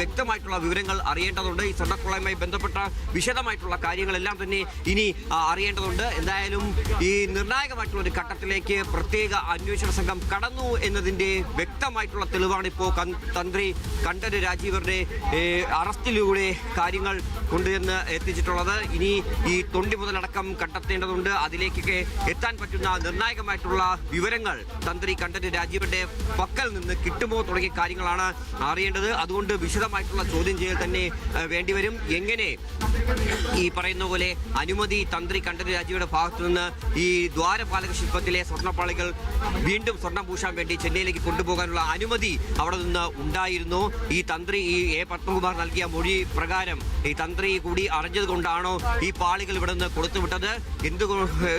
വ്യക്തമായിട്ടുള്ള വിവരങ്ങൾ അറിയേണ്ടതുണ്ട്. ഈ സ്വർണക്കൊള്ളയുമായി ബന്ധപ്പെട്ട വിശദമായിട്ടുള്ള കാര്യങ്ങളെല്ലാം തന്നെ ഇനി അറിയേണ്ടതുണ്ട്. എന്തായാലും ഈ നിർണായകമായിട്ടുള്ള ഒരു ഘട്ടത്തിലേക്ക് പ്രത്യേക അന്വേഷണ സംഘം കടന്നു എന്നതിന്റെ വ്യക്തമായിട്ടുള്ള തെളിവാണ് ഇപ്പോൾ തന്ത്രി കണ്ഠര് രാജീവരുടെ അറസ്റ്റിലൂടെ കാര്യങ്ങൾ കൊണ്ടുവന്ന് എത്തിച്ചിട്ടുള്ളത്. ഇനി ഈ തൊണ്ടി മുതലടക്കം കണ്ടെത്തേണ്ടതുണ്ട്. അതിലേക്കൊക്കെ എത്താൻ പറ്റുന്ന നിർണായകമായിട്ടുള്ള വിവരങ്ങൾ തന്ത്രി കണ്ഠര് രാജീവരുടെ പക്കൽ നിന്ന് കിട്ടുമോ തുടങ്ങിയ കാര്യങ്ങളാണ് അറിയേണ്ടത്. അതുകൊണ്ട് വിശദമായിട്ടുള്ള ചോദ്യം ചെയ്യൽ തന്നെ വേണ്ടിവരും. എങ്ങനെ ഈ പറയുന്ന പോലെ അനുമതി തന്ത്രി കണ്ഠര് രാജിയുടെ ഭാഗത്തു നിന്ന് ഈ ദ്വാരപാലക ശില്പത്തിലെ സ്വർണപ്പാളികൾ വീണ്ടും സ്വർണം പൂശാൻ വേണ്ടി ചെന്നൈയിലേക്ക് കൊണ്ടുപോകാനുള്ള അനുമതി അവിടെ നിന്ന് ഉണ്ടായിരുന്നു. ഈ തന്ത്രി ഈ എ. പത്മകുമാർ നൽകിയ മൊഴി പ്രകാരം ഈ തന്ത്രി കൂടി അറിഞ്ഞത് കൊണ്ടാണോ ഈ പാളികൾ ഇവിടെ നിന്ന് കൊടുത്തുവിട്ടത്? എന്ത്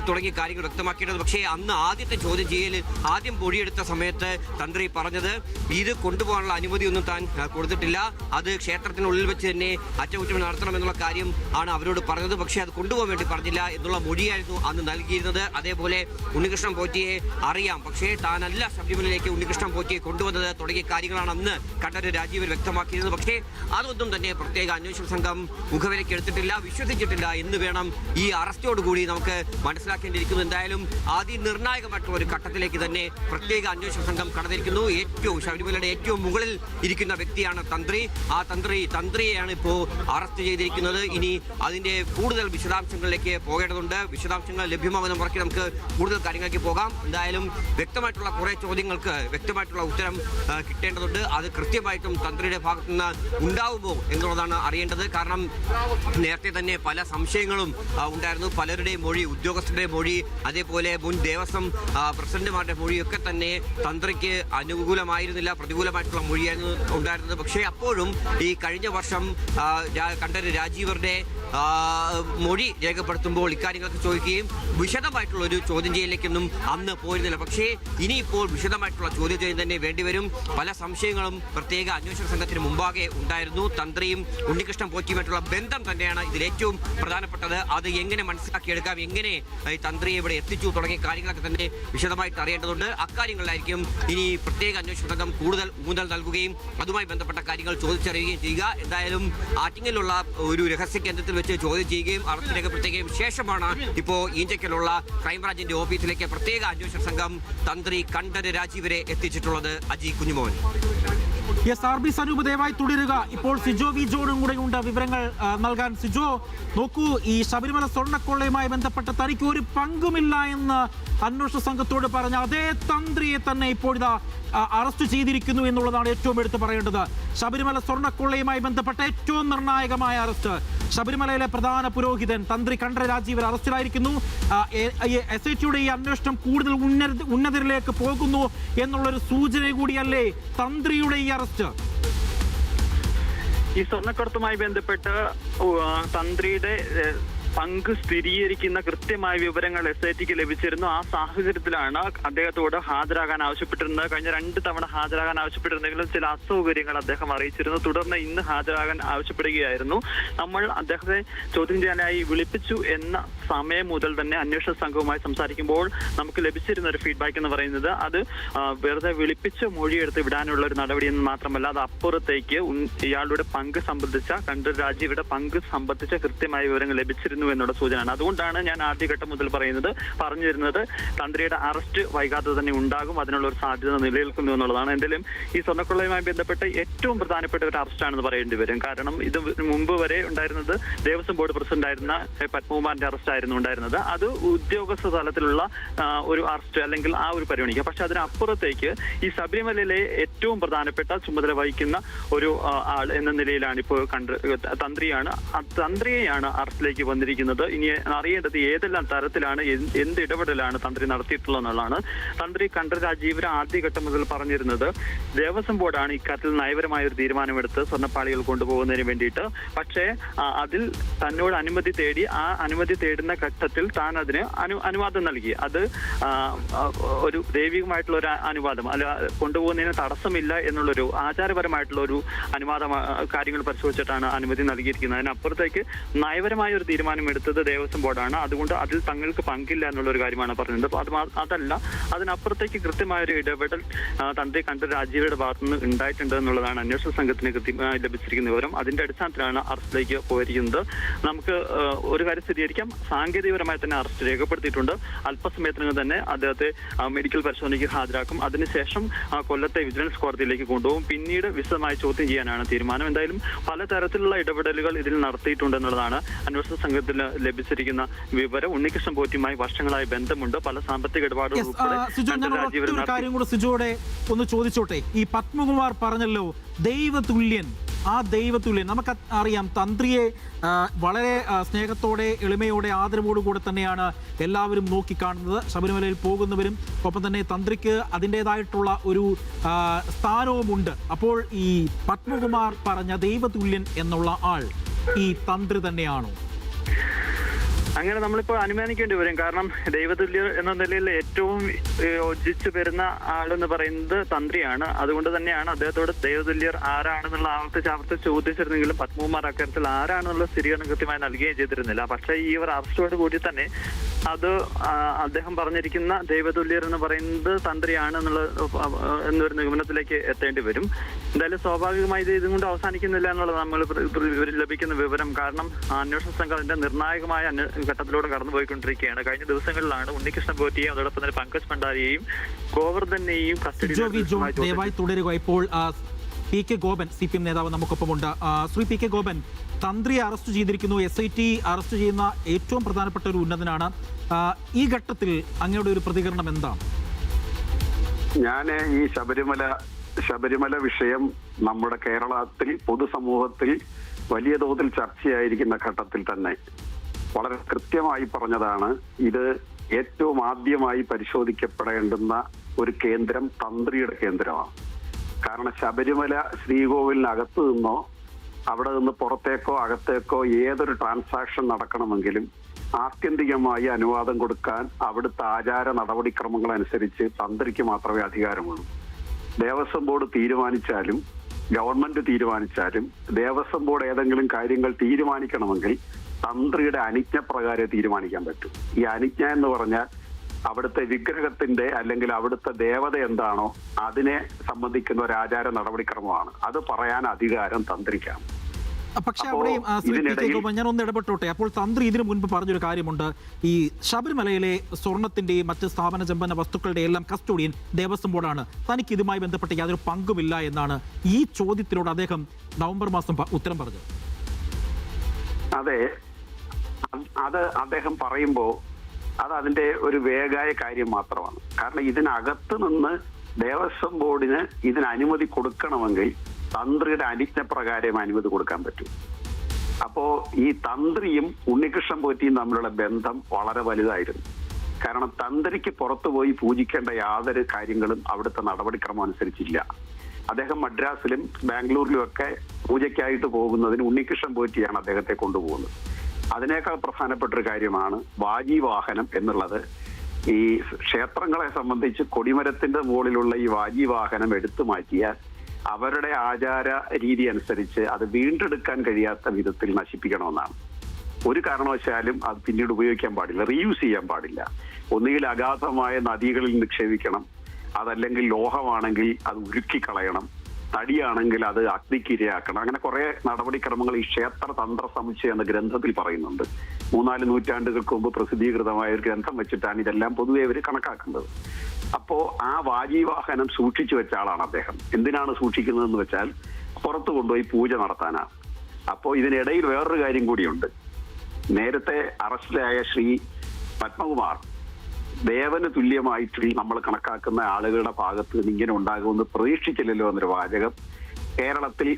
തുടങ്ങിയ കാര്യങ്ങൾ വ്യക്തമാക്കേണ്ടത് പക്ഷേ അന്ന് ആദ്യത്തെ ചോദ്യം ചെയ്യൽ ആദ്യം പൊഴിയെടുത്ത സമയത്ത് തന്ത്രി പറഞ്ഞത് ഇത് കൊണ്ടുപോകാനുള്ള അനുമതിയൊന്നും താൻ കൊടുത്തിട്ടില്ല. അത് ക്ഷേത്രത്തിനുള്ളിൽ വെച്ച് തന്നെ അറ്റകുറ്റം നടത്തണമെന്നുള്ള കാര്യം ആണ് അവരോട് പറഞ്ഞത്. പക്ഷേ അത് കൊണ്ടുപോകാൻ വേണ്ടി പറഞ്ഞില്ല എന്നുള്ള മൊഴിയായിരുന്നു അന്ന് നൽകിയിരുന്നത്. അതേപോലെ ഉണ്ണികൃഷ്ണൻ പോറ്റിയെ അറിയാം. പക്ഷേ താനല്ല ശബരിമലയിലേക്ക് ഉണ്ണികൃഷ്ണൻ പോറ്റിയെ കൊണ്ടുവന്നത് തുടങ്ങിയ കാര്യങ്ങളാണ് അന്ന് കണ്ഠര് രാജീവൻ വ്യക്തമാക്കിയിരുന്നത്. പക്ഷേ അതൊന്നും തന്നെ പ്രത്യേക അന്വേഷണ സംഘം മുഖവിലേക്ക് എടുത്തിട്ടില്ല വിശ്വസിച്ചിട്ടില്ല എന്ന് വേണം ഈ അറസ്റ്റോടുകൂടി നമുക്ക് മനസ്സിലാക്കേണ്ടിയിരിക്കുന്നു. എന്തായാലും അതിനിർണായകമായിട്ടുള്ള ഒരു ഘട്ടത്തിലേക്ക് തന്നെ പ്രത്യേക അന്വേഷണ സംഘം കടന്നിരിക്കുന്നു. ഏറ്റവും ശബരിമലയുടെ ഏറ്റവും മുകളിൽ ഇരിക്കുന്ന വ്യക്തിയാണ് തന്ത്രി. ആ തന്ത്രി തന്ത്രിയെയാണ് ഇപ്പോൾ അറസ്റ്റ് ചെയ്തിരിക്കുന്നത്. ഇനി അതിന്റെ കൂടുതൽ വിശദാംശങ്ങളിലേക്ക് പോകേണ്ടതുണ്ട്. വിശദാംശങ്ങൾ ലഭ്യമാകുന്ന മുറയ്ക്ക് നമുക്ക് കൂടുതൽ കാര്യങ്ങളിലേക്ക് പോകാം. എന്തായാലും വ്യക്തമായിട്ടുള്ള കുറേ ചോദ്യങ്ങൾക്ക് വ്യക്തമായിട്ടുള്ള ഉത്തരം കിട്ടേണ്ടതുണ്ട്. അത് കൃത്യമായിട്ടും തന്ത്രിയുടെ ഭാഗത്തു നിന്ന് ഉണ്ടാവുമോ എന്നുള്ളതാണ് അറിയേണ്ടത്. കാരണം നേരത്തെ തന്നെ പല സംശയങ്ങളും ഉണ്ടായിരുന്നു. പലരുടെയും മൊഴി ഉദ്യോഗസ്ഥരുടെ മൊഴി അതേപോലെ മുൻ ദേവസ്വം പ്രസിഡന്റുമാരുടെ മൊഴിയൊക്കെ തന്നെ തന്ത്രിക്ക് അനുകൂലമായിരുന്നില്ല. പ്രതികൂലമായിട്ടുള്ള മൊഴിയായിരുന്നു ഉണ്ടായിരുന്നത്. പക്ഷേ അപ്പോഴും ഈ കഴിഞ്ഞ വർഷം കണ്ടത് രാജീവറിന്റെ മൊഴി രേഖപ്പെടുത്തുമ്പോൾ ഇക്കാര്യങ്ങളൊക്കെ ചോദിക്കുകയും വിശദമായിട്ടുള്ള ഒരു ചോദ്യം ചെയ്യലേക്കൊന്നും അന്ന് പോയിരുന്നില്ല. പക്ഷേ ഇനിയിപ്പോൾ വിശദമായിട്ടുള്ള ചോദ്യം ചെയ്യൽ തന്നെ വേണ്ടിവരും. പല സംശയങ്ങളും പ്രത്യേക അന്വേഷണ സംഘത്തിന് മുമ്പാകെ ഉണ്ടായിരുന്നു. തന്ത്രിയും ഉണ്ണികൃഷ്ണൻ പോറ്റിയുമായിട്ടുള്ള ബന്ധം തന്നെയാണ് ഇതിൽ ഏറ്റവും പ്രധാനപ്പെട്ടത്. അത് എങ്ങനെ മനസ്സിലാക്കിയെടുക്കാം? എങ്ങനെ ഈ തന്ത്രിയെ ഇവിടെ എത്തിച്ചു തുടങ്ങിയ കാര്യങ്ങളൊക്കെ തന്നെ വിശദമായിട്ട് അറിയേണ്ടതുണ്ട്. അക്കാര്യങ്ങളിലായിരിക്കും ഇനി പ്രത്യേക അന്വേഷണ സംഘം കൂടുതൽ ഊന്നൽ നൽകുകയും അതുമായി ബന്ധപ്പെട്ട കാര്യങ്ങൾ ചോദിച്ചറിയുകയും ചെയ്യുക. എന്തായാലും ആറ്റിങ്ങലുള്ള ഒരു രഹസ്യ കേന്ദ്രത്തിൽ വെച്ച് ചോദ്യം ചെയ്യുകയും അറസ്റ്റ് രേഖപ്പെടുത്തുകയും ശേഷമാണ് ഇപ്പോൾ ഈഞ്ചയ്ക്കലുള്ള ക്രൈംബ്രാഞ്ചിന്റെ ഓഫീസിലേക്ക് പ്രത്യേക അന്വേഷണ സംഘം തന്ത്രി Kandararu രാജീവരെ എത്തിച്ചിട്ടുള്ളത് Aji Kunjumon. S R B Sanoop ദയവായി തുടരുക. ഇപ്പോൾ സിജോ വി ജോണും കൂടെ ഉണ്ട്. വിവരങ്ങൾ നൽകാൻ. സിജോ നോക്കൂ ഈ ശബരിമല സ്വർണക്കൊള്ളയുമായി ബന്ധപ്പെട്ട തനിക്ക് ഒരു പങ്കുമില്ല എന്ന് അന്വേഷണ സംഘത്തോട് പറഞ്ഞ അതേ തന്ത്രിയെ തന്നെ ആ, അറസ്റ്റ് ചെയ്തിരിക്കുന്നു എന്നുള്ളതാണ് ഏറ്റവും എടുത്തു പറയേണ്ടത്. ശബരിമല സ്വർണക്കൊള്ളയുമായി ബന്ധപ്പെട്ട ഏറ്റവും നിർണായകമായ അറസ്റ്റ്. ശബരിമലയിലെ പ്രധാന പുരോഹിതൻ തന്ത്രി കണ്ഠര രാജീവൻ അറസ്റ്റിലായിരിക്കുന്നു. എസ് ടിയുടെ ഈ അന്വേഷണം കൂടുതൽ ഉന്നത ഉന്നതരിലേക്ക് പോകുന്നു എന്നുള്ളൊരു സൂചന കൂടിയല്ലേ തന്ത്രിയുടെ ഈ അറസ്റ്റ്? ഈ സ്വർണക്കടത്തുമായി ബന്ധപ്പെട്ട് തന്ത്രിയുടെ പങ്ക് സ്ഥിരീകരിക്കുന്ന കൃത്യമായ വിവരങ്ങൾ എസ് ഐ ടിക്ക് ലഭിച്ചിരുന്നു. ആ സാഹചര്യത്തിലാണ് അദ്ദേഹത്തോട് ഹാജരാകാൻ ആവശ്യപ്പെട്ടിരുന്നത്. കഴിഞ്ഞ രണ്ട് തവണ ഹാജരാകാൻ ആവശ്യപ്പെട്ടിരുന്നെങ്കിലും ചില അസൗകര്യങ്ങൾ അദ്ദേഹം അറിയിച്ചിരുന്നു. തുടർന്ന് ഇന്ന് ഹാജരാകാൻ ആവശ്യപ്പെടുകയായിരുന്നു. നമ്മൾ അദ്ദേഹത്തെ ചോദ്യം ചെയ്യാനായി വിളിപ്പിച്ചു എന്ന സമയം മുതൽ തന്നെ അന്വേഷണ സംഘവുമായി സംസാരിക്കുമ്പോൾ നമുക്ക് ലഭിച്ചിരുന്ന ഒരു ഫീഡ്ബാക്ക് എന്ന് പറയുന്നത് അത് വെറുതെ വിളിപ്പിച്ച് മൊഴിയെടുത്ത് വിടാനുള്ള ഒരു നടപടി എന്ന് മാത്രമല്ല അത് അപ്പുറത്തേക്ക് ഇയാളുടെ പങ്ക് സംബന്ധിച്ച കണ്ടൂർ രാജീവിടെ പങ്ക് സംബന്ധിച്ച കൃത്യമായ വിവരങ്ങൾ ലഭിച്ചിരുന്നു. എന്നുള്ള സൂചനയാണ്. അതുകൊണ്ടാണ് ഞാൻ ആദ്യഘട്ടം മുതൽ പറയുന്നത് പറഞ്ഞു വരുന്നത് തന്ത്രിയുടെ അറസ്റ്റ് വൈകാതെ തന്നെ ഉണ്ടാകും അതിനുള്ള ഒരു സാധ്യത നിലനിൽക്കുന്നു എന്നുള്ളതാണ്. എന്തെങ്കിലും ഈ സ്വർണക്കൊള്ളയുമായി ബന്ധപ്പെട്ട് ഏറ്റവും പ്രധാനപ്പെട്ട ഒരു അറസ്റ്റാണെന്ന് പറയേണ്ടി വരും. കാരണം ഇത് മുമ്പ് വരെ ഉണ്ടായിരുന്നത് ദേവസ്വം ബോർഡ് പ്രസിഡന്റ് ആയിരുന്ന പത്മകുമാറിന്റെ അറസ്റ്റ് ആയിരുന്നു ഉണ്ടായിരുന്നത്. അത് ഉദ്യോഗസ്ഥ തലത്തിലുള്ള ഒരു അറസ്റ്റ് അല്ലെങ്കിൽ ആ ഒരു പരിഗണിക്കുക. പക്ഷെ അതിനപ്പുറത്തേക്ക് ഈ ശബരിമലയിലെ ഏറ്റവും പ്രധാനപ്പെട്ട ചുമതല വഹിക്കുന്ന ഒരു ആൾ എന്ന നിലയിലാണ് ഇപ്പോൾ കണ്ട് തന്ത്രിയാണ് തന്ത്രിയെയാണ് അറസ്റ്റിലേക്ക് വന്നിരിക്കുന്നത്. ഇനി അറിയേണ്ടത് ഏതെല്ലാം തരത്തിലാണ് എന്ത് ഇടപെടലാണ് തന്ത്രി നടത്തിയിട്ടുള്ളത് എന്നുള്ളതാണ് തന്ത്രി കണ്ഠ രാജീവര ആദ്യഘട്ടം മുതൽ പറഞ്ഞിരുന്നത് ദേവസ്വം ബോർഡാണ് ഇക്കാര്യത്തിൽ നയപരമായ ഒരു തീരുമാനമെടുത്ത് സ്വർണപ്പാളികൾ കൊണ്ടുപോകുന്നതിന് വേണ്ടിയിട്ട്. പക്ഷേ അതിൽ തന്നോട് അനുമതി തേടി ആ അനുമതി തേടുന്ന ഘട്ടത്തിൽ താൻ അതിന് അനു അനുവാദം നൽകി. അത് ഒരു ദൈവികമായിട്ടുള്ള ഒരു അനുവാദം. അല്ല കൊണ്ടുപോകുന്നതിന് തടസ്സമില്ല എന്നുള്ളൊരു ആചാരപരമായിട്ടുള്ള ഒരു അനുവാദം കാര്യങ്ങൾ പരിശോധിച്ചിട്ടാണ് അനുമതി നൽകിയിരിക്കുന്നത്. അതിനപ്പുറത്തേക്ക് നയപരമായ ഒരു തീരുമാനം തീരുമാനമെടുത്തത് ദേവസ്വം ബോർഡാണ്. അതുകൊണ്ട് അതിൽ തങ്ങൾക്ക് പങ്കില്ല എന്നുള്ള ഒരു കാര്യമാണ് പറഞ്ഞത്. അപ്പോൾ അത് അതല്ല അതിനപ്പുറത്തേക്ക് കൃത്യമായ ഒരു ഇടപെടൽ തന്ത്രി കണ്ട രാജീവയുടെ ഭാഗത്തു നിന്ന് ഉണ്ടായിട്ടുണ്ട് എന്നുള്ളതാണ് അന്വേഷണ സംഘത്തിന് കൃത്യമായി ലഭിച്ചിരിക്കുന്ന വിവരം. അതിന്റെ അടിസ്ഥാനത്തിലാണ് അറസ്റ്റിലേക്ക് പോയിരിക്കുന്നത്. നമുക്ക് ഒരു കാര്യം സ്ഥിരീകരിക്കാം. സാങ്കേതികപരമായി തന്നെ അറസ്റ്റ് രേഖപ്പെടുത്തിയിട്ടുണ്ട്. അല്പസമയത്തിനകം തന്നെ അദ്ദേഹത്തെ മെഡിക്കൽ പരിശോധനയ്ക്ക് ഹാജരാക്കും. അതിനുശേഷം കൊല്ലത്തെ വിജിലൻസ് കോടതിയിലേക്ക് കൊണ്ടുപോകും. പിന്നീട് വിശദമായി ചോദ്യം ചെയ്യാനാണ് തീരുമാനം. എന്തായാലും പലതരത്തിലുള്ള ഇടപെടലുകൾ ഇതിൽ നടത്തിയിട്ടുണ്ട് എന്നുള്ളതാണ് അന്വേഷണ സംഘത്തിന് ലഭിച്ചിരിക്കുന്ന വിവരം ഉണ്ണികൃഷ്ണൻ പോറ്റിയുമായി വർഷങ്ങളായി ബന്ധമുണ്ട്. പല സാമ്പത്തിക ഇടപാടുകൾ ഒരു കാര്യം കൂടെ ഒന്ന് ചോദിച്ചോട്ടെ? ഈ പത്മകുമാർ പറഞ്ഞല്ലോ ദൈവതുല്യൻ ആ ദൈവതുല്യൻ നമുക്ക് അറിയാം തന്ത്രിയെ വളരെ സ്നേഹത്തോടെ എളിമയോടെ ആദരവോടു കൂടെ തന്നെയാണ് എല്ലാവരും നോക്കിക്കാണുന്നത്. ശബരിമലയിൽ പോകുന്നവരും ഒപ്പം തന്നെ തന്ത്രിക്ക് അതിന്റെതായിട്ടുള്ള ഒരു സ്ഥാനവുമുണ്ട്. അപ്പോൾ ഈ പത്മകുമാർ പറഞ്ഞ ദൈവതുല്യൻ എന്നുള്ള ആൾ ഈ തന്ത്രി തന്നെയാണോ? അങ്ങനെ നമ്മളിപ്പോൾ അനുമാനിക്കേണ്ടി വരും. കാരണം ദൈവതുല്യർ എന്ന നിലയിൽ ഏറ്റവും ഒജിച്ചു വരുന്ന ആളെന്ന് പറയുന്നത് തന്ത്രിയാണ്. അതുകൊണ്ട് തന്നെയാണ് അദ്ദേഹത്തോട് ദൈവതുല്യർ ആരാണെന്നുള്ള ആവർത്തിച്ച് ആവർത്തിച്ച് ചോദിച്ചിരുന്നെങ്കിലും പത്മകുമാർ അക്കാര്യത്തിൽ ആരാണെന്നുള്ള സ്ഥിരീകരണം കൃത്യമായി നൽകുകയും ചെയ്തിരുന്നില്ല. പക്ഷേ ഈ ഒരു അറസ്റ്റോട് കൂടി തന്നെ അത് അദ്ദേഹം പറഞ്ഞിരിക്കുന്ന ദൈവതുല്യർ എന്ന് പറയുന്നത് തന്ത്രിയാണ് എന്നുള്ള എന്നൊരു നിഗമനത്തിലേക്ക് എത്തേണ്ടി വരും. എന്തായാലും സ്വാഭാവികമായി ഇത് ഇതും കൊണ്ട് അവസാനിക്കുന്നില്ല എന്നുള്ളത് നമ്മൾ ലഭിക്കുന്ന വിവരം. കാരണം അന്വേഷണ സംഘം അതിന്റെ നിർണായകമായ ഘട്ടത്തിലൂടെ കടന്നുപോയിക്കൊണ്ടിരിക്കുകയാണ്. കഴിഞ്ഞ ദിവസങ്ങളിലാണ് ഉണ്ണികൃഷ്ണ പോറ്റിയെയും അതോടൊപ്പം തന്നെ പങ്കജ് ഭണ്ഡാരിയെയും ഗോവർദ്ധനെയും കസ്റ്റഡിയിൽ ദയവായി തുടരുക. ഇപ്പോൾ P K Gopan C P M നേതാവ് നമുക്കൊപ്പമുണ്ട്. ശ്രീ പി കെ ഗോപൻ തന്ത്രിയെ അറസ്റ്റ് ചെയ്തിരിക്കുന്നു. എസ് ഐ ടി അറസ്റ്റ് ചെയ്യുന്ന ഏറ്റവും പ്രധാനപ്പെട്ട ഒരു ഉന്നതനാണ്. ഈ ഘട്ടത്തിൽ അങ്ങയുടെ ഒരു പ്രതികരണം എന്താണ്? ഞാൻ ഈ ശബരിമല ശബരിമല വിഷയം നമ്മുടെ കേരളത്തിൽ പൊതുസമൂഹത്തിൽ വലിയ തോതിൽ ചർച്ചയായിരിക്കുന്ന ഘട്ടത്തിൽ തന്നെ വളരെ കൃത്യമായി പറഞ്ഞതാണ് ഇത് ഏറ്റവും ആദ്യമായി പരിശോധിക്കപ്പെടേണ്ടുന്ന ഒരു കേന്ദ്രം തന്ത്രിയുടെ കേന്ദ്രമാണ്. കാരണം ശബരിമല ശ്രീകോവിലിനകത്ത് നിന്നോ അവിടെ നിന്ന് പുറത്തേക്കോ അകത്തേക്കോ ഏതൊരു ട്രാൻസാക്ഷൻ നടക്കണമെങ്കിലും ആത്യന്തികമായി അനുവാദം കൊടുക്കാൻ അവിടുത്തെ ആചാര നടപടിക്രമങ്ങൾ അനുസരിച്ച് തന്ത്രിക്ക് മാത്രമേ അധികാരമുള്ളൂ. ദേവസ്വം ബോർഡ് തീരുമാനിച്ചാലും ഗവൺമെന്റ് തീരുമാനിച്ചാലും ദേവസ്വം ബോർഡ് ഏതെങ്കിലും കാര്യങ്ങൾ തീരുമാനിക്കണമെങ്കിൽ തന്ത്രിയുടെ അനുജ്ഞ പ്രകാരം തീരുമാനിക്കാൻ പറ്റും. ഈ അനുജ്ഞ എന്ന് പറഞ്ഞാൽ അവിടുത്തെ വിഗ്രഹത്തിന്റെ അല്ലെങ്കിൽ അവിടുത്തെ ദേവത എന്താണോ അതിനെ സംബന്ധിക്കുന്ന ഒരു ആചാര നടപടിക്രമമാണ്. അത് പറയാൻ അധികാരം തന്ത്രിക്കാണ്. പക്ഷെ അവിടെയും ശ്രീ ഞാൻ ഒന്ന് ഇടപെട്ടോട്ടെ? അപ്പോൾ തന്ത്രി ഇതിനു മുൻപ് പറഞ്ഞൊരു കാര്യമുണ്ട്. ഈ ശബരിമലയിലെ സ്വർണത്തിന്റെയും മറ്റ് സ്ഥാപന ചെമ്പന വസ്തുക്കളുടെ എല്ലാം കസ്റ്റോഡിയൻ ദേവസ്വം ബോർഡാണ്. തനിക്ക് ഇതുമായി ബന്ധപ്പെട്ട് യാതൊരു പങ്കുമില്ല എന്നാണ് ഈ ചോദ്യത്തിനോട് അദ്ദേഹം നവംബർ മാസം ഉത്തരം പറഞ്ഞത്. അതെ. അത് അത് അദ്ദേഹം പറയുമ്പോ അത് അതിന്റെ ഒരു വേഗായ കാര്യം മാത്രമാണ്. കാരണം ഇതിനകത്ത് നിന്ന് ദേവസ്വം ബോർഡിന് ഇതിന് അനുമതി കൊടുക്കണമെങ്കിൽ തന്ത്രിയുടെ അനുജ്ഞ പ്രകാരം അനുമതി കൊടുക്കാൻ പറ്റും. അപ്പോ ഈ തന്ത്രിയും ഉണ്ണികൃഷ്ണൻ പോറ്റിയും തമ്മിലുള്ള ബന്ധം വളരെ വലുതായിരുന്നു. കാരണം തന്ത്രിക്ക് പുറത്തുപോയി പൂജിക്കേണ്ട യാതൊരു കാര്യങ്ങളും അവിടുത്തെ നടപടിക്രമം അനുസരിച്ചില്ല. അദ്ദേഹം മദ്രാസിലും ബാംഗ്ലൂരിലും ഒക്കെ പൂജയ്ക്കായിട്ട് പോകുന്നതിന് ഉണ്ണികൃഷ്ണൻ പോറ്റിയാണ് അദ്ദേഹത്തെ കൊണ്ടുപോകുന്നത്. അതിനേക്കാൾ പ്രധാനപ്പെട്ട ഒരു കാര്യമാണ് വാജി വാഹനം എന്നുള്ളത്. ഈ ക്ഷേത്രങ്ങളെ സംബന്ധിച്ച് കൊടിമരത്തിന്റെ മുകളിലുള്ള ഈ വാജി വാഹനം എടുത്തു മാറ്റിയാൽ അവരുടെ ആചാര രീതി അനുസരിച്ച് അത് വീണ്ടെടുക്കാൻ കഴിയാത്ത വിധത്തിൽ നശിപ്പിക്കണമെന്നാണ്. ഒരു കാരണവശാലും അത് പിന്നീട് ഉപയോഗിക്കാൻ പാടില്ല റീയൂസ് ചെയ്യാൻ പാടില്ല. ഒന്നുകിൽ അഗാധമായ നദികളിൽ നിക്ഷേപിക്കണം അതല്ലെങ്കിൽ ലോഹമാണെങ്കിൽ അത് ഉരുക്കി കളയണം തടിയാണെങ്കിൽ അത് അഗ്നിക്കിരയാക്കണം. അങ്ങനെ കുറെ നടപടിക്രമങ്ങൾ ഈ ക്ഷേത്ര തന്ത്ര സമുച്ചയം എന്ന ഗ്രന്ഥത്തിൽ പറയുന്നുണ്ട്. മൂന്നാൽ നൂറ്റാണ്ടുകൾക്ക് മുമ്പ് പ്രസിദ്ധീകൃതമായ ഒരു ഗ്രന്ഥം വെച്ചിട്ടാണ് ഇതെല്ലാം പൊതുവെ അവർ കണക്കാക്കുന്നത്. അപ്പോ ആ വാജീവാഹനം സൂക്ഷിച്ചു വെച്ച ആളാണ് അദ്ദേഹം. എന്തിനാണ് സൂക്ഷിക്കുന്നതെന്ന് വെച്ചാൽ പുറത്തു കൊണ്ടുപോയി പൂജ നടത്താനാണ്. അപ്പോ ഇതിനിടയിൽ വേറൊരു കാര്യം കൂടിയുണ്ട്. നേരത്തെ അറസ്റ്റിലായ ശ്രീ പത്മകുമാർ ദേവന് തുല്യമായിട്ട് നമ്മൾ കണക്കാക്കുന്ന ആളുകളുടെ ഭാഗത്ത് നിന്ന് ഇങ്ങനെ ഉണ്ടാകുമെന്ന് പ്രതീക്ഷിച്ചില്ലല്ലോ എന്നൊരു വാചകം കേരളത്തിൽ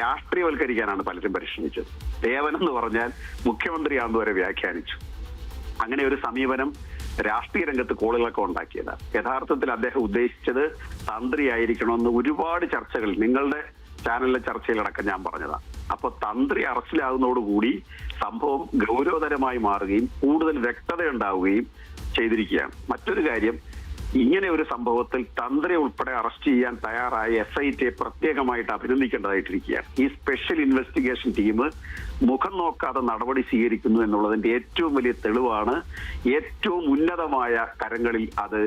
രാഷ്ട്രീയവൽക്കരിക്കാനാണ് പലരും പരിശ്രമിച്ചത്. ദേവൻ എന്ന് പറഞ്ഞാൽ മുഖ്യമന്ത്രിയാണെന്ന് വരെ വ്യാഖ്യാനിച്ചു. അങ്ങനെ ഒരു സമീപനം രാഷ്ട്രീയ രംഗത്ത് കോളുകളൊക്കെ ഉണ്ടാക്കിയതാണ്. യഥാർത്ഥത്തിൽ അദ്ദേഹം ഉദ്ദേശിച്ചത് തന്ത്രിയായിരിക്കണമെന്ന് ഒരുപാട് ചർച്ചകൾ നിങ്ങളുടെ ചാനലിലെ ചർച്ചയിലടക്കം ഞാൻ പറഞ്ഞതാണ്. അപ്പൊ തന്ത്രി അറസ്റ്റിലാകുന്നതോടുകൂടി സംഭവം ഗൗരവതരമായി മാറുകയും കൂടുതൽ വ്യക്തത ഉണ്ടാവുകയും ചെയ്തിരിക്കുകയാണ്. മറ്റൊരു കാര്യം ഇങ്ങനെ ഒരു സംഭവത്തിൽ തന്ത്രി ഉൾപ്പെടെ അറസ്റ്റ് ചെയ്യാൻ തയ്യാറായ എസ് ഐ ടിയെ പ്രത്യേകമായിട്ട് അഭിനന്ദിക്കേണ്ടതായിട്ടിരിക്കുകയാണ്. ഈ സ്പെഷ്യൽ ഇൻവെസ്റ്റിഗേഷൻ ടീം മുഖം നോക്കാതെ നടപടി സ്വീകരിക്കുന്നു എന്നുള്ളതിന്റെ ഏറ്റവും വലിയ തെളിവാണ്. ഏറ്റവും ഉന്നതമായ കരങ്ങളിൽ അത്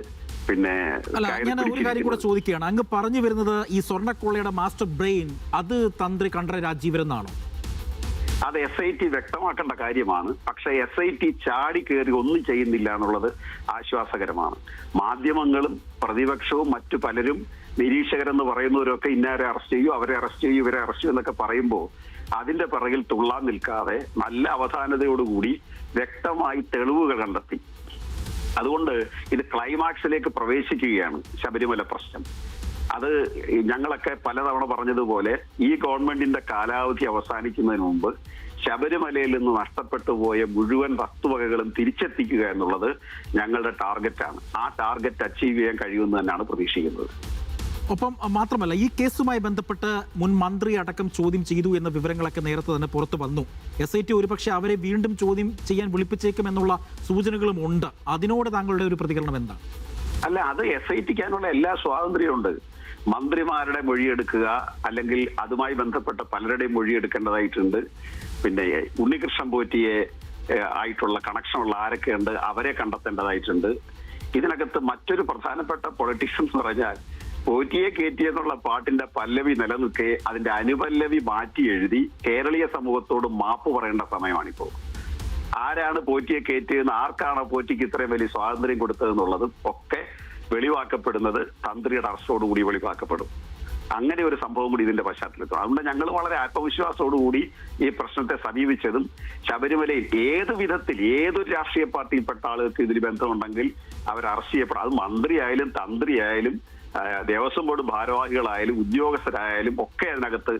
പിന്നെ അല്ല ഞാൻ ഒരു കാര്യം കൂടെ ചോദിക്കുകയാണ്. അങ്ങ് പറഞ്ഞു വരുന്നത് ഈ സ്വർണക്കൊള്ളയുടെ മാസ്റ്റർ ബ്രെയിൻ അത് തന്ത്രി കണ്ഠര രാജീവൻ എന്നാണോ? അത് എസ് ഐ ടി വ്യക്തമാക്കേണ്ട കാര്യമാണ്. പക്ഷെ എസ് ഐ ടി ചാടി കയറി ഒന്നും ചെയ്യുന്നില്ല എന്നുള്ളത് ആശ്വാസകരമാണ്. മാധ്യമങ്ങളും പ്രതിപക്ഷവും മറ്റു പലരും നിരീക്ഷകരെന്ന് പറയുന്നവരൊക്കെ ഇന്നാരെ അറസ്റ്റ് ചെയ്യൂ അവരെ അറസ്റ്റ് ചെയ്യൂ ഇവരെ അറസ്റ്റ് ചെയ്യൂ എന്നൊക്കെ പറയുമ്പോൾ അതിന്റെ പിറകിൽ തുള്ളാൻ നിൽക്കാതെ നല്ല അവധാനതയോടുകൂടി വ്യക്തമായി തെളിവുകൾ കണ്ടെത്തി. അതുകൊണ്ട് ഇത് ക്ലൈമാക്സിലേക്ക് പ്രവേശിക്കുകയാണ് ശബരിമല പ്രശ്നം. അത് ഞങ്ങളൊക്കെ പലതവണ പറഞ്ഞതുപോലെ ഈ ഗവൺമെന്റിന്റെ കാലാവധി അവസാനിക്കുന്നതിന് മുമ്പ് ശബരിമലയിൽ നിന്ന് നഷ്ടപ്പെട്ടു പോയ മുഴുവൻ വസ്തുവകകളും തിരിച്ചെത്തിക്കുക എന്നുള്ളത് ഞങ്ങളുടെ ടാർഗറ്റാണ്. ആ ടാർഗറ്റ് അച്ചീവ് ചെയ്യാൻ കഴിയുമെന്ന് തന്നെയാണ് പ്രതീക്ഷിക്കുന്നത്. ഒപ്പം മാത്രമല്ല ഈ കേസുമായി ബന്ധപ്പെട്ട് മുൻ മന്ത്രി അടക്കം ചോദ്യം ചെയ്തു എന്ന വിവരങ്ങളൊക്കെ നേരത്തെ തന്നെ പുറത്തു വന്നു. എസ് ഐ ടി ഒരുപക്ഷെ അവരെ വീണ്ടും ചോദ്യം ചെയ്യാൻ വിളിപ്പിച്ചേക്കും എന്നുള്ള സൂചനകളും ഉണ്ട്. അതിനോട് താങ്കളുടെ ഒരു പ്രതികരണം എന്താണ്? അല്ല അത് എസ് ഐ ടിക്കാനുള്ള എല്ലാ സ്വാതന്ത്ര്യമുണ്ട് മന്ത്രിമാരുടെ മൊഴിയെടുക്കുക അല്ലെങ്കിൽ അതുമായി ബന്ധപ്പെട്ട പലരുടെയും മൊഴിയെടുക്കേണ്ടതായിട്ടുണ്ട്. പിന്നെ ഉണ്ണികൃഷ്ണൻ പോറ്റിയെ ആയിട്ടുള്ള കണക്ഷനുള്ള ആരൊക്കെയുണ്ട് അവരെ കണ്ടെത്തേണ്ടതായിട്ടുണ്ട്. ഇതിനകത്ത് മറ്റൊരു പ്രധാനപ്പെട്ട പൊളിറ്റീഷ്യൻസ് പറഞ്ഞാൽ പോറ്റിയെ കയറ്റി എന്നുള്ള പാട്ടിന്റെ പല്ലവി നിലനിൽക്കെ അതിന്റെ അനുപല്ലവി മാറ്റി എഴുതി കേരളീയ സമൂഹത്തോട് മാപ്പ് പറയേണ്ട സമയമാണിപ്പോ. ആരാണ് പോറ്റിയെ കയറ്റിയെന്ന് ആർക്കാണ് പോറ്റിക്ക് ഇത്രയും വലിയ സ്വാതന്ത്ര്യം കൊടുത്തതെന്നുള്ളതും ഒക്കെ വെളിവാക്കപ്പെടുന്നത് തന്ത്രിയുടെ അറസ്റ്റോടുകൂടി വെളിവാക്കപ്പെടും. അങ്ങനെ ഒരു സംഭവം കൂടി ഇതിന്റെ പശ്ചാത്തലത്തിൽ അതുകൊണ്ട് ഞങ്ങൾ വളരെ ആത്മവിശ്വാസത്തോടുകൂടി ഈ പ്രശ്നത്തെ സമീപിച്ചതും ശബരിമലയിൽ ഏത് വിധത്തിൽ ഏതൊരു രാഷ്ട്രീയ പാർട്ടിയിൽപ്പെട്ട ആളുകൾക്ക് ഇതിൽ ബന്ധമുണ്ടെങ്കിൽ അവർ അറസ്റ്റ് ചെയ്യപ്പെടും. അത് മന്ത്രിയായാലും തന്ത്രിയായാലും ദേവസ്വം ബോർഡ് ഭാരവാഹികളായാലും ഉദ്യോഗസ്ഥരായാലും ഒക്കെ അതിനകത്ത്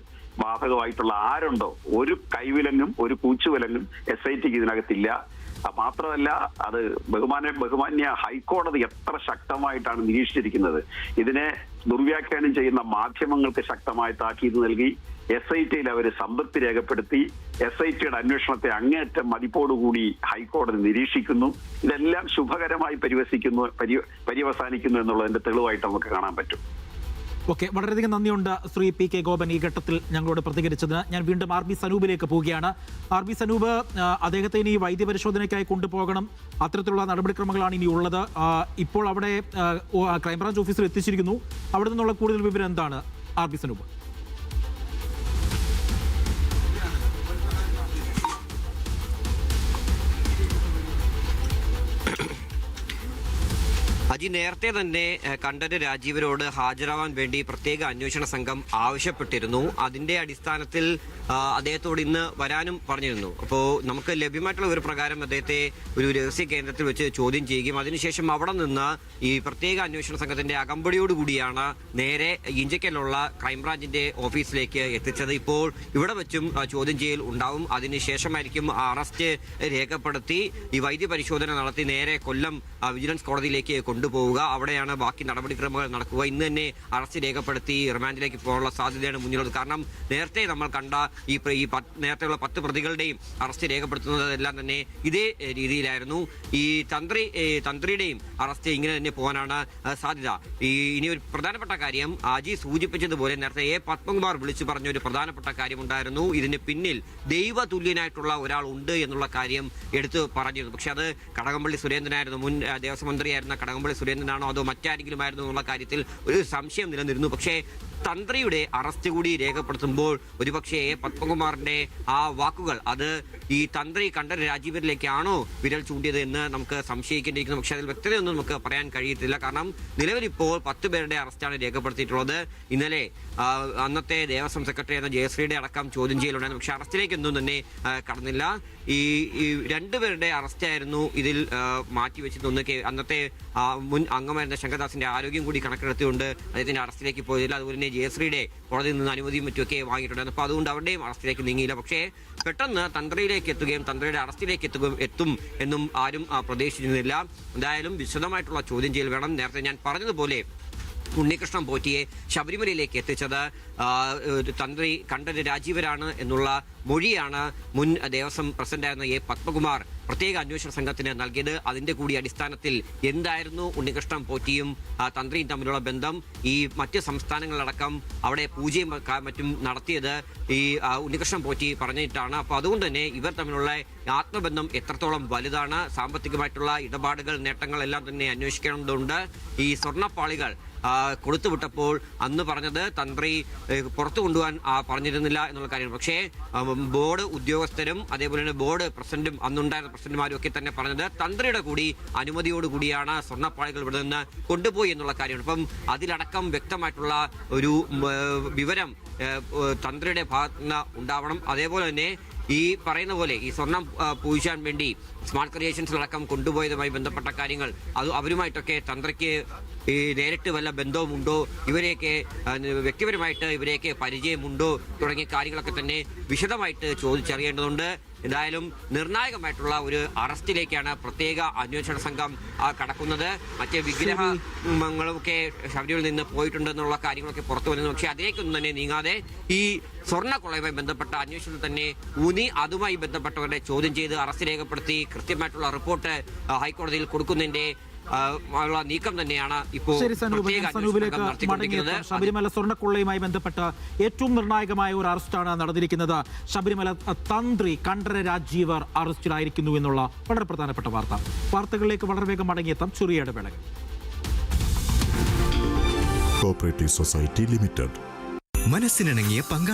ബാധകമായിട്ടുള്ള ആരുണ്ടോ? ഒരു കൈവിലങ്ങും ഒരു കൂച്ചുവിലങ്ങും എസ് ഐ ടിക്ക് ഇതിനകത്തില്ല. മാത്രമല്ല അത് ബഹുമാന ബഹുമാന്യ ഹൈക്കോടതി എത്ര ശക്തമായിട്ടാണ് നിരീക്ഷിച്ചിരിക്കുന്നത്. ഇതിനെ ദുർവ്യാഖ്യാനം ചെയ്യുന്ന മാധ്യമങ്ങൾക്ക് ശക്തമായ താക്കീത് നൽകി എസ് ഐ ടിയിൽ അവർ സംതൃപ്തി രേഖപ്പെടുത്തി എസ് ഐ ടിയുടെ അന്വേഷണത്തെ അങ്ങേയറ്റം മതിപ്പോടുകൂടി ഹൈക്കോടതി നിരീക്ഷിക്കുന്നു. ഇതെല്ലാം ശുഭകരമായി പരിവസിക്കുന്നു പരി- പര്യവസാനിക്കുന്നു എന്നുള്ളതിന്റെ തെളിവായിട്ട് നമുക്ക് കാണാൻ പറ്റും. ഓക്കെ വളരെയധികം നന്ദിയുണ്ട് ശ്രീ പി കെ ഗോപൻ ഈ ഘട്ടത്തിൽ ഞങ്ങളോട് പ്രതികരിച്ചതിന്. ഞാൻ വീണ്ടും ആർ ബി സനൂപിലേക്ക് പോവുകയാണ്. ആർ ബി സനൂപ് അദ്ദേഹത്തെ ഇനി വൈദ്യപരിശോധനയ്ക്കായി കൊണ്ടുപോകണം. അത്തരത്തിലുള്ള നടപടിക്രമങ്ങളാണ് ഇനി ഉള്ളത്. ഇപ്പോൾ അവിടെ ക്രൈംബ്രാഞ്ച് ഓഫീസർ എത്തിച്ചിരിക്കുന്നു. അവിടെ നിന്നുള്ള കൂടുതൽ വിവരം എന്താണ് ആർ ബി സനൂപ്? അജി നേരത്തെ തന്നെ കണ്ടന്റ് രാജീവരോട് ഹാജരാവാൻ വേണ്ടി പ്രത്യേക അന്വേഷണ സംഘം ആവശ്യപ്പെട്ടിരുന്നു. അതിന്റെ അടിസ്ഥാനത്തിൽ അദ്ദേഹത്തോട് ഇന്ന് വരാനും പറഞ്ഞിരുന്നു. അപ്പോൾ നമുക്ക് ലഭ്യമായിട്ടുള്ള ഒരു പ്രകാരം അദ്ദേഹത്തെ ഒരു രഹസ്യ കേന്ദ്രത്തിൽ വെച്ച് ചോദ്യം ചെയ്യുകയും അതിനുശേഷം അവിടെ നിന്ന് ഈ പ്രത്യേക അന്വേഷണ സംഘത്തിന്റെ അകമ്പടിയോടുകൂടിയാണ് നേരെ ഇഞ്ചക്കലുള്ള ക്രൈംബ്രാഞ്ചിന്റെ ഓഫീസിലേക്ക് എത്തിച്ചത്. ഇപ്പോൾ ഇവിടെ വെച്ചും ചോദ്യം ചെയ്യൽ ഉണ്ടാവും. അതിനുശേഷമായിരിക്കും അറസ്റ്റ് രേഖപ്പെടുത്തി ഈ വൈദ്യപരിശോധന നടത്തി നേരെ കൊല്ലം വിജിലൻസ് കോടതിയിലേക്ക് കൊണ്ടുപോവുക അവിടെയാണ് ബാക്കി നടപടിക്രമങ്ങൾ നടക്കുക. ഇന്ന് തന്നെ അറസ്റ്റ് രേഖപ്പെടുത്തി റിമാൻഡിലേക്ക് പോകാനുള്ള സാധ്യതയാണ് മുന്നിലുള്ളത്. കാരണം നേരത്തെ നമ്മൾ കണ്ട ഈ ഈ നേരത്തെയുള്ള പത്ത് പ്രതികളുടെയും അറസ്റ്റ് രേഖപ്പെടുത്തുന്നതെല്ലാം തന്നെ ഇതേ രീതിയിലായിരുന്നു. ഈ തന്ത്രി തന്ത്രിയുടെയും അറസ്റ്റ് ഇങ്ങനെ തന്നെ പോകാനാണ് സാധ്യത. ഈ ഇനി ഒരു പ്രധാനപ്പെട്ട കാര്യം അജി സൂചിപ്പിച്ചതുപോലെ നേരത്തെ എ പത്മകുമാർ വിളിച്ചു പറഞ്ഞ ഒരു പ്രധാനപ്പെട്ട കാര്യമുണ്ടായിരുന്നു. ഇതിന് പിന്നിൽ ദൈവതുല്യനായിട്ടുള്ള ഒരാൾ ഉണ്ട് എന്നുള്ള കാര്യം എടുത്തു പറഞ്ഞിരുന്നു. പക്ഷെ അത് കടകംപള്ളി സുരേന്ദ്രനായിരുന്നു. മുൻ ദേവസ്വം മന്ത്രിയായിരുന്ന കടകംപള്ളി സുരേന്ദ്രനാണോ അതോ മറ്റാരെങ്കിലും ആയിരുന്നു എന്നുള്ള കാര്യത്തിൽ ഒരു സംശയം നിലനിന്നിരുന്നു. പക്ഷേ തന്ത്രിയുടെ അറസ്റ്റ് കൂടി രേഖപ്പെടുത്തുമ്പോൾ ഒരുപക്ഷെ പത്മകുമാറിന്റെ ആ വാക്കുകൾ അത് ഈ തന്ത്രി കണ്ഠര രാജീവരിലേക്കാണോ വിരൽ ചൂണ്ടിയത് എന്ന് നമുക്ക് സംശയിക്കേണ്ടിയിരിക്കുന്നു. പക്ഷെ അതിൽ വ്യക്തതയൊന്നും നമുക്ക് പറയാൻ കഴിയത്തില്ല. കാരണം നിലവിലിപ്പോൾ പത്ത് പേരുടെ അറസ്റ്റാണ് രേഖപ്പെടുത്തിയിട്ടുള്ളത്. ഇന്നലെ അന്നത്തെ ദേവസ്വം സെക്രട്ടറി എന്ന ജയശ്രീയുടെ അടക്കം ചോദ്യം ചെയ്യലുണ്ടായിരുന്നു. പക്ഷേ അറസ്റ്റിലേക്കൊന്നും തന്നെ കടന്നില്ല. ഈ രണ്ടുപേരുടെ അറസ്റ്റായിരുന്നു ഇതിൽ ഒന്ന് അന്നത്തെ മുൻ അംഗമായിരുന്ന ശങ്കർദാസിന്റെ ആരോഗ്യം കൂടി കണക്കെടുത്തുകൊണ്ട് അദ്ദേഹത്തിന്റെ അറസ്റ്റിലേക്ക് പോയതില്ല അതുപോലെ തന്നെ ജയശ്രീയുടെ കോടതിയിൽ നിന്ന് അനുമതിയും മറ്റുമൊക്കെ വാങ്ങിയിട്ടുണ്ട്. അപ്പോൾ അതുകൊണ്ട് അവരുടെയും അറസ്റ്റിലേക്ക് നീങ്ങിയില്ല. പക്ഷേ പെട്ടെന്ന് തന്ത്രിയിലേക്ക് എത്തുകയും തന്ത്രിയുടെ അറസ്റ്റിലേക്ക് എത്തുകയും എത്തും എന്നും ആരും പ്രതീക്ഷിച്ചിരുന്നില്ല. എന്തായാലും വിശദമായിട്ടുള്ള ചോദ്യം ചെയ്യൽ വേണം. നേരത്തെ ഞാൻ പറഞ്ഞതുപോലെ ഉണ്ണികൃഷ്ണൻ പോറ്റിയെ ശബരിമലയിലേക്ക് എത്തിച്ചത് തന്ത്രി കണ്ഠര് രാജീവരാണ് എന്നുള്ള മൊഴിയാണ് മുൻ ദേവസ്വം പ്രസിഡന്റായിരുന്ന എ പത്മകുമാർ പ്രത്യേക അന്വേഷണ സംഘത്തിന് നൽകിയത്. അതിന്റെ കൂടി അടിസ്ഥാനത്തിൽ എന്തായിരുന്നു ഉണ്ണികൃഷ്ണൻ പോറ്റിയും തന്ത്രിയും തമ്മിലുള്ള ബന്ധം ഈ മറ്റ് സംസ്ഥാനങ്ങളിലടക്കം അവിടെ പൂജയും മറ്റും നടത്തിയത് ഈ ഉണ്ണികൃഷ്ണൻ പോറ്റി പറഞ്ഞിട്ടാണ്. അപ്പോൾ അതുകൊണ്ട് തന്നെ ഇവർ തമ്മിലുള്ള ആത്മബന്ധം എത്രത്തോളം വലുതാണ് സാമ്പത്തികമായിട്ടുള്ള ഇടപാടുകൾ നേട്ടങ്ങൾ എല്ലാം തന്നെ അന്വേഷിക്കേണ്ടതുണ്ട്. ഈ സ്വർണപ്പാളികൾ കൊടുത്തുവിട്ടപ്പോൾ അന്ന് പറഞ്ഞത് തന്ത്രി പുറത്തു കൊണ്ടുപോകാൻ പറഞ്ഞിരുന്നില്ല എന്നുള്ള കാര്യമാണ്. പക്ഷേ ബോർഡ് ഉദ്യോഗസ്ഥരും അതേപോലെ തന്നെ ബോർഡ് പ്രസിഡന്റും അന്നുണ്ടായിരുന്ന പ്രസിഡന്റുമാരും ഒക്കെ തന്നെ പറഞ്ഞത് തന്ത്രിയുടെ കൂടി അനുമതിയോടുകൂടിയാണ് സ്വർണപ്പാളികൾ ഇവിടെ നിന്ന് കൊണ്ടുപോയി എന്നുള്ള കാര്യമാണ്. അപ്പം അതിലടക്കം വ്യക്തമായിട്ടുള്ള ഒരു വിവരം തന്ത്രിയുടെ ഭാഗത്ത് നിന്ന് ഉണ്ടാവണം. അതേപോലെ തന്നെ ഈ പറയുന്ന പോലെ ഈ സ്വർണം പൂജിക്കാൻ വേണ്ടി സ്മാർട്ട് ക്രിയേഷൻസിലടക്കം കൊണ്ടുപോയതുമായി ബന്ധപ്പെട്ട കാര്യങ്ങൾ അത് അവരുമായിട്ടൊക്കെ തന്ത്രയ്ക്ക് ഈ നേരിട്ട് വല്ല ബന്ധവുമുണ്ടോ? ഇവരെയൊക്കെ വ്യക്തിപരമായിട്ട് ഇവരെയൊക്കെ പരിചയമുണ്ടോ? തുടങ്ങിയ കാര്യങ്ങളൊക്കെ തന്നെ വിശദമായിട്ട് ചോദിച്ചറിയേണ്ടതുണ്ട്. എന്തായാലും നിർണായകമായിട്ടുള്ള ഒരു അറസ്റ്റിലേക്കാണ് പ്രത്യേക അന്വേഷണ സംഘം കടക്കുന്നത്. മറ്റ് വിഗ്രഹങ്ങളൊക്കെ ശബരിമലയിൽ നിന്ന് പോയിട്ടുണ്ടെന്നുള്ള കാര്യങ്ങളൊക്കെ പുറത്തു വരുന്നത് പക്ഷേ അതിലേക്കൊന്നും തന്നെ നീങ്ങാതെ ഈ സ്വർണക്കൊളയുമായി ബന്ധപ്പെട്ട അന്വേഷണത്തിൽ തന്നെ ഊന്നി അതുമായി ബന്ധപ്പെട്ടവരെ ചോദ്യം ചെയ്ത് അറസ്റ്റ് രേഖപ്പെടുത്തി കൃത്യമായിട്ടുള്ള റിപ്പോർട്ട് ഹൈക്കോടതിയിൽ കൊടുക്കുന്നതിന്റെ ആ, ഉള്ള നീക്കം തന്നെയാണ് ഇപ്പോൾ നടത്തിക്കൊണ്ടിരിക്കുന്നത്. ശബരിമല സ്വർണക്കൊള്ളയുമായി ബന്ധപ്പെട്ട് ഏറ്റവും നിർണായകമായ ഒരു അറസ്റ്റാണ് നടന്നിരിക്കുന്നത്. ശബരിമല തന്ത്രി കണ്ഠര രാജീവർ അറസ്റ്റിലായിരിക്കുന്നു എന്നുള്ള വളരെ പ്രധാനപ്പെട്ട വാർത്ത. വാർത്തകളിലേക്ക് വളരെ വേഗം മടങ്ങിയെത്താം. ചെറിയ ഇടവേളകൾ. കോപ്പറേറ്റീവ് സൊസൈറ്റി ലിമിറ്റഡ് മനസ്സിനിണങ്ങിയ പങ്കാളി